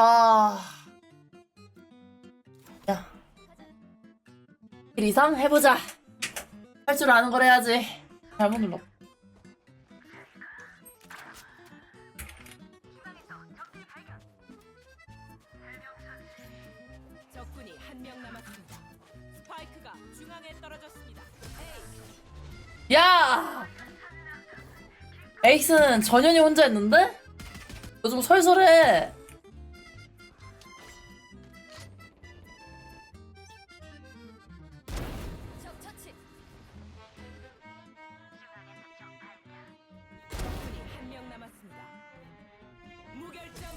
아. 야. 1 이상 해보자. 할 줄 아는 걸 해야지. 잘못 눌렀. 적군이 한 명 남았습니다. 스파이크가 중앙에 떨어졌습니다. 야! 에이스는 전현이 혼자 했는데? 요즘 설설해. 무결점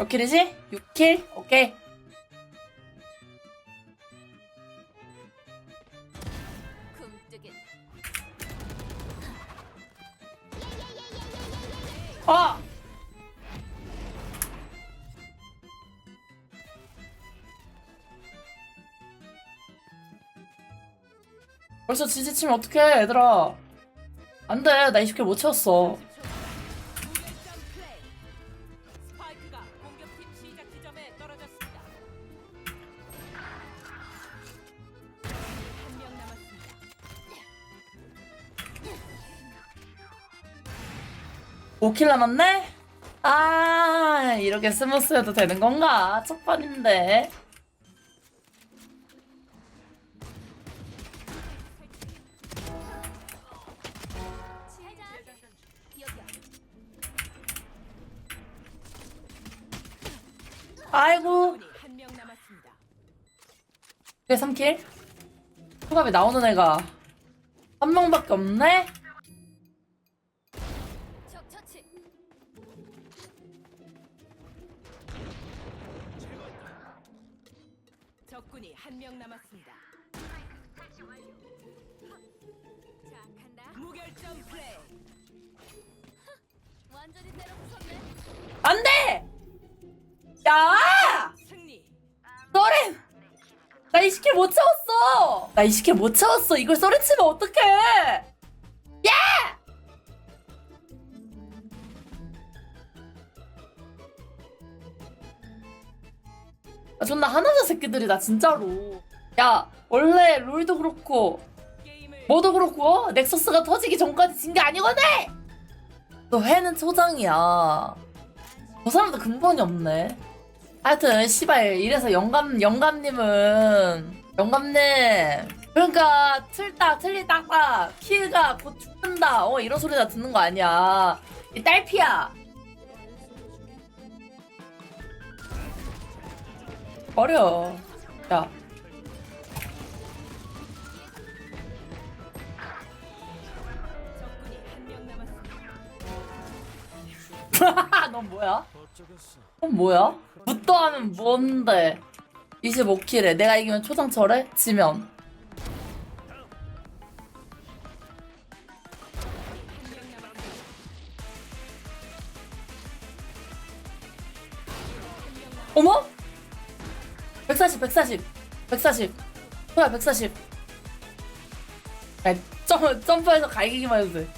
몇 킬이지? 6킬? 오케이. 아! 벌써 지지치면 어떡해, 얘들아. 안 돼, 나 20킬 못 채웠어. 5킬 남았네? 아, 이렇게 스무스해도 되는 건가? 첫 판인데. 아이고. 그게 3킬? 후갑에 나오는 애가 한 명밖에 없네? 적군이 한 명 남았습니다. 자 간다 무결점 플레이. 완전히 때려 부쉈네 안 돼! 야! 승리. 써렌! 나 20킬 못 채웠어! 나 20킬 못 채웠어! 이걸 써렌 치면 어떡해! 아, 존나 하나자 새끼들이 나 진짜로. 야, 원래 롤도 그렇고 뭐도 그렇고 어? 넥서스가 터지기 전까지 진 게 아니거든! 너 회는 초장이야. 저 사람도 근본이 없네. 하여튼 씨발 이래서 영감 영감님은 영감님 그러니까 틀다 틀리다가 키가 곧 죽는다 어 이런 소리 다 듣는 거 아니야 이 딸피야 버려 야. 넌 뭐야? 넌 뭐야? 묻도 하면 뭔데? 25킬에 내가 이기면 지면 한명 남았습니다. 어머? 140 140 140 뭐야 140 야, 점, 점프해서 갈기기만 해도 돼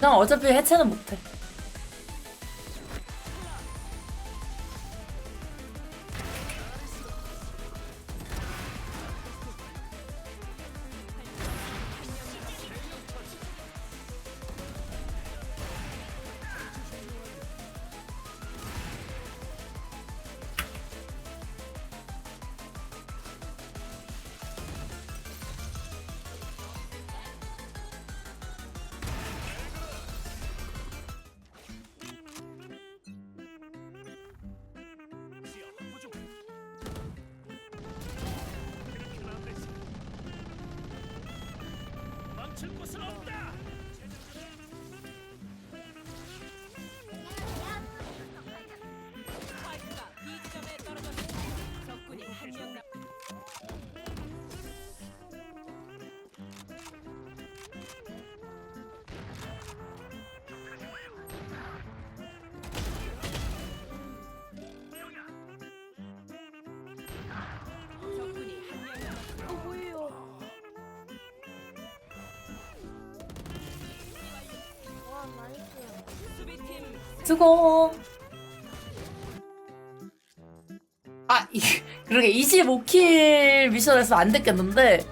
그냥 어차피 해체는 못해 수고. 아, 이, 그러게 25킬 미션에서 안 됐겠는데